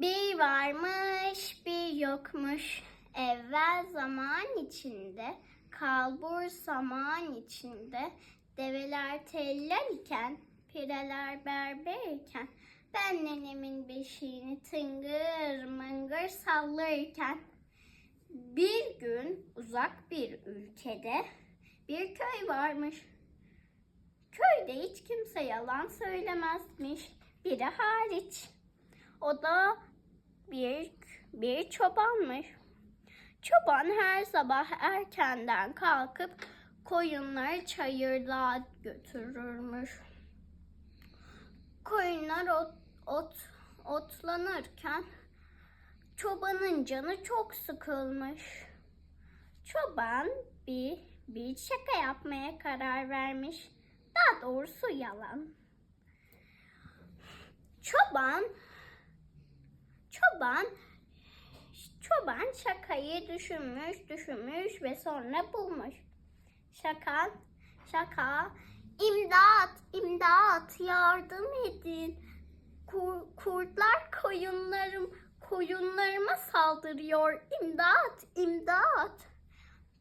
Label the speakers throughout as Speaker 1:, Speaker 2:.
Speaker 1: Bir varmış bir yokmuş evvel zaman içinde kalbur zaman içinde develer teller iken pireler berber iken ben nenemin beşiğini tıngır mıngır sallarken bir gün uzak bir ülkede bir köy varmış. Köyde hiç kimse yalan söylemezmiş. Biri hariç. O da bir bir çobanmış. Çoban her sabah erkenden kalkıp koyunları çayırlığa götürürmüş. Koyunlar ot, ot, otlanırken çobanın canı çok sıkılmış. Çoban bir bir şaka yapmaya karar vermiş. Daha doğrusu yalan. Çoban Çoban Çoban şakayı düşünmüş, düşünmüş ve sonra bulmuş. Şaka, şaka, imdat, imdat, yardım edin. Kur- kurtlar koyunlarım, koyunlarıma saldırıyor. İmdat, imdat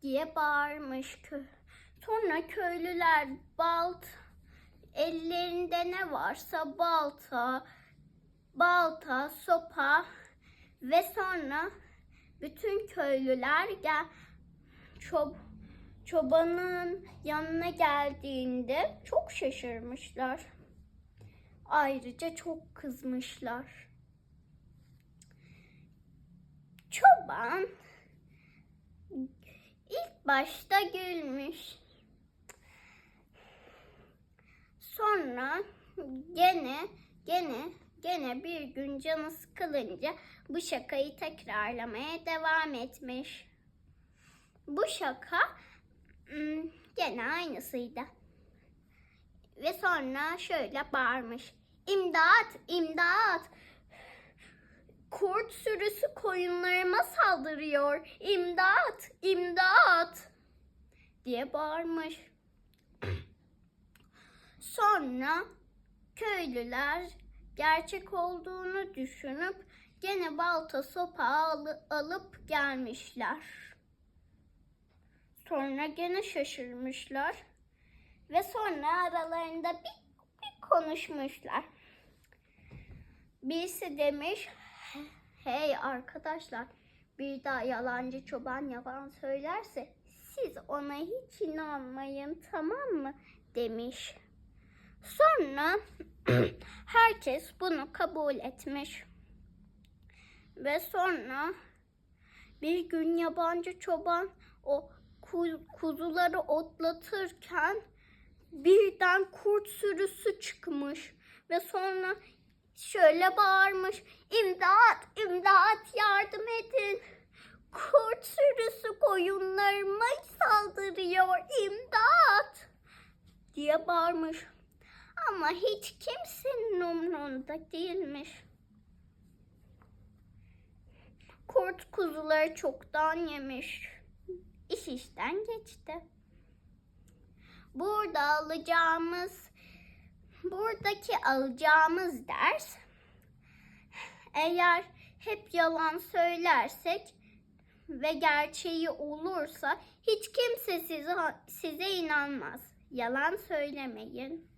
Speaker 1: diye bağırmış. Sonra köylüler balt, ellerinde ne varsa balta, balta, sopa ve sonra bütün köylüler gel çob, çobanın yanına geldiğinde çok şaşırmışlar. Ayrıca çok kızmışlar. Çoban ilk başta gülmüş. Sonra gene gene gene bir gün canı sıkılınca bu şakayı tekrarlamaya devam etmiş. Bu şaka hmm, gene aynısıydı. Ve sonra şöyle bağırmış. İmdat, imdat. Kurt sürüsü koyunlarıma saldırıyor. İmdat, imdat diye bağırmış. Sonra köylüler gerçek olduğunu düşünüp gene balta sopa alı- alıp gelmişler. Sonra gene şaşırmışlar ve sonra aralarında bir, bir konuşmuşlar. Birisi demiş, hey arkadaşlar bir daha yalancı çoban yalan söylerse siz ona hiç inanmayın tamam mı demiş. Sonra herkes bunu kabul etmiş. Ve sonra bir gün yabancı çoban o ku- kuzuları otlatırken birden kurt sürüsü çıkmış ve sonra şöyle bağırmış. İmdat, imdat yardım edin. Kurt sürüsü koyunlarıma saldırıyor. İmdat diye bağırmış. Ama hiç kimsenin umrunda değilmiş. Kurt kuzuları çoktan yemiş. İş işten geçti. Burada alacağımız buradaki alacağımız ders eğer hep yalan söylersek ve gerçeği olursa hiç kimse size size inanmaz. Yalan söylemeyin.